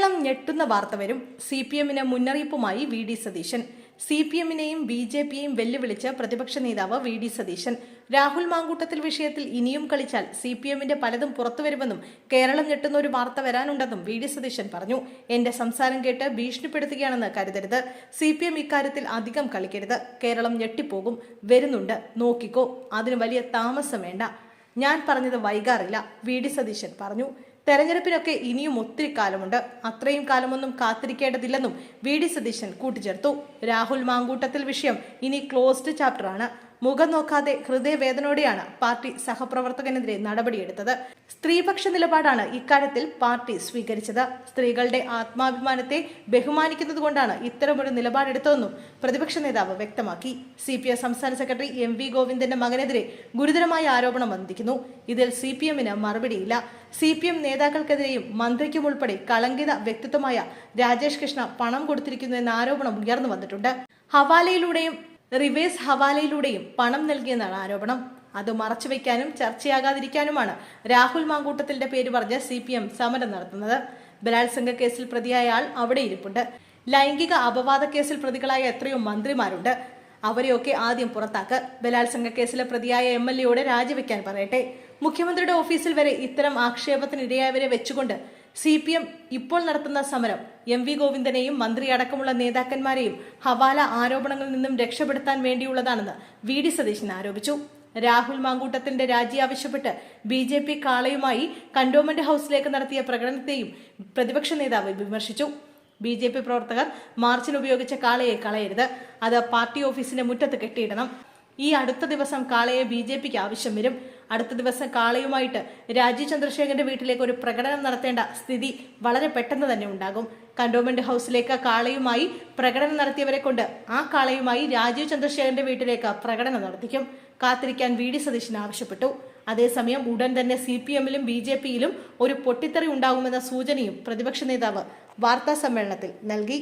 കേരളം ഞെട്ടുന്ന വാർത്ത വരും. C P എമ്മിന് മുന്നറിയിപ്പുമായി V D Satheesan. C P എമ്മിനെയും B J പിയെയും വെല്ലുവിളിച്ച് പ്രതിപക്ഷ നേതാവ് വി ഡി സതീശൻ. രാഹുൽ മാങ്കൂട്ടത്തിൽ വിഷയത്തിൽ ഇനിയും കളിച്ചാൽ സി പി എമ്മിന്റെ പലതും പുറത്തുവരുമെന്നും കേരളം ഞെട്ടുന്ന ഒരു വാർത്ത വരാനുണ്ടെന്നും വി ഡി സതീശൻ പറഞ്ഞു. എന്റെ സംസാരം കേട്ട് ഭീഷണിപ്പെടുത്തുകയാണെന്ന് കരുതരുത്. സി പി എം ഇക്കാര്യത്തിൽ അധികം കളിക്കരുത്. കേരളം ഞെട്ടിപ്പോകും. വരുന്നുണ്ട്. നോക്കിക്കോ. അതിന് വലിയ താമസം വേണ്ട. ഞാൻ പറഞ്ഞത് വൈകാറില്ല വി ഡി സതീശൻ പറഞ്ഞു. തെരഞ്ഞെടുപ്പിനൊക്കെ ഇനിയും ഒത്തിരി കാലമുണ്ട്. അത്രയും കാലമൊന്നും കാത്തിരിക്കേണ്ടതില്ലെന്നും വി ഡി സതീശൻ കൂട്ടിച്ചേർത്തു. രാഹുൽ മാങ്കൂട്ടത്തിൽ വിഷയം ഇനി ക്ലോസ്ഡ് ചാപ്റ്ററാണ് മുഖം നോക്കാതെ ഹൃദയവേദനയോടെയാണ് പാർട്ടി സഹപ്രവർത്തകനെതിരെ നടപടിയെടുത്തത്. സ്ത്രീപക്ഷ നിലപാടാണ് ഇക്കാര്യത്തിൽ പാർട്ടി സ്വീകരിച്ചത്. സ്ത്രീകളുടെ ആത്മാഭിമാനത്തെ ബഹുമാനിക്കുന്നതുകൊണ്ടാണ് ഇത്തരമൊരു നിലപാടെടുത്തതെന്നും പ്രതിപക്ഷ നേതാവ് വ്യക്തമാക്കി. സി പി എം സംസ്ഥാന സെക്രട്ടറി എം വി ഗോവിന്ദന്റെ മകനെതിരെ ഗുരുതരമായ ആരോപണം വന്നിരിക്കുന്നു ഇതിൽ സി പി എമ്മിന് മറുപടിയില്ല. സി പി എം നേതാക്കൾക്കെതിരെയും മന്ത്രിക്കും ഉൾപ്പെടെ കളങ്കിത വ്യക്തിത്വമായ രാജേഷ് കൃഷ്ണ പണം കൊടുത്തിരിക്കുന്നു എന്ന ആരോപണം ഉയർന്നു വന്നിട്ടുണ്ട്. ഹവാലയിലൂടെയും റിവേഴ്സ് ഹവാലയിലൂടെയും പണം നൽകിയെന്നാണ് ആരോപണം. അത് മറച്ചുവെക്കാനും ചർച്ചയാകാതിരിക്കാനുമാണ് രാഹുൽ മാങ്കൂട്ടത്തിന്റെ പേര് പറഞ്ഞ് സി പി എം സമരം നടത്തുന്നത്. ബലാത്സംഗ കേസിൽ പ്രതിയായ ആൾ അവിടെ ഇരിപ്പുണ്ട്. ലൈംഗിക അപവാദ കേസിൽ പ്രതികളായ എത്രയോ മന്ത്രിമാരുണ്ട്. അവരെയൊക്കെ ആദ്യം പുറത്താക്ക്. ബലാത്സംഗ കേസിലെ പ്രതിയായ എം എൽ എയോട് രാജിവെക്കാൻ പറയട്ടെ. മുഖ്യമന്ത്രിയുടെ ഓഫീസിൽ വരെ ഇത്തരം ആക്ഷേപത്തിനിരയായവരെ വെച്ചുകൊണ്ട് സി പി എം ഇപ്പോൾ നടത്തുന്ന സമരം എം വി ഗോവിന്ദനെയും മന്ത്രി അടക്കമുള്ള നേതാക്കന്മാരെയും ഹവാല ആരോപണങ്ങളിൽ നിന്നും രക്ഷപ്പെടുത്താൻ വേണ്ടിയുള്ളതാണെന്ന് വി ഡി സതീശൻ ആരോപിച്ചു. രാഹുൽ മാങ്കൂട്ടത്തിന്റെ രാജി ആവശ്യപ്പെട്ട് ബി ജെ പി കാളയുമായി കണ്ടോൺമെന്റ് ഹൌസിലേക്ക് നടത്തിയ പ്രകടനത്തെയും പ്രതിപക്ഷ നേതാവ് വിമർശിച്ചു. ബി ജെ പി പ്രവർത്തകർ മാർച്ചിന് ഉപയോഗിച്ച കാളയെ കളയരുത്. അത് പാർട്ടി ഓഫീസിന്റെ മുറ്റത്ത് കെട്ടിയിടണം. ഈ അടുത്ത ദിവസം കാളയെ ബി ജെ പിക്ക് ആവശ്യം വരും. അടുത്ത ദിവസം കാളയുമായിട്ട് രാജീവ് ചന്ദ്രശേഖരന്റെ വീട്ടിലേക്ക് ഒരു പ്രകടനം നടത്തേണ്ട സ്ഥിതി വളരെ പെട്ടെന്ന് തന്നെ ഉണ്ടാകും. കണ്ടോൺമെന്റ് ഹൗസിലേക്ക് കാളയുമായി പ്രകടനം നടത്തിയവരെ കൊണ്ട് ആ കാളയുമായി രാജീവ് ചന്ദ്രശേഖരന്റെ വീട്ടിലേക്ക് പ്രകടനം നടത്തിക്കും. കാത്തിരിക്കാൻ വി ഡി സതീശൻ ആവശ്യപ്പെട്ടു. അതേസമയം ഉടൻ തന്നെ സി പി എമ്മിലും ബി ജെ പിയിലും ഒരു പൊട്ടിത്തെറി ഉണ്ടാകുമെന്ന സൂചനയും പ്രതിപക്ഷ നേതാവ് വാർത്താ സമ്മേളനത്തിൽ നൽകി.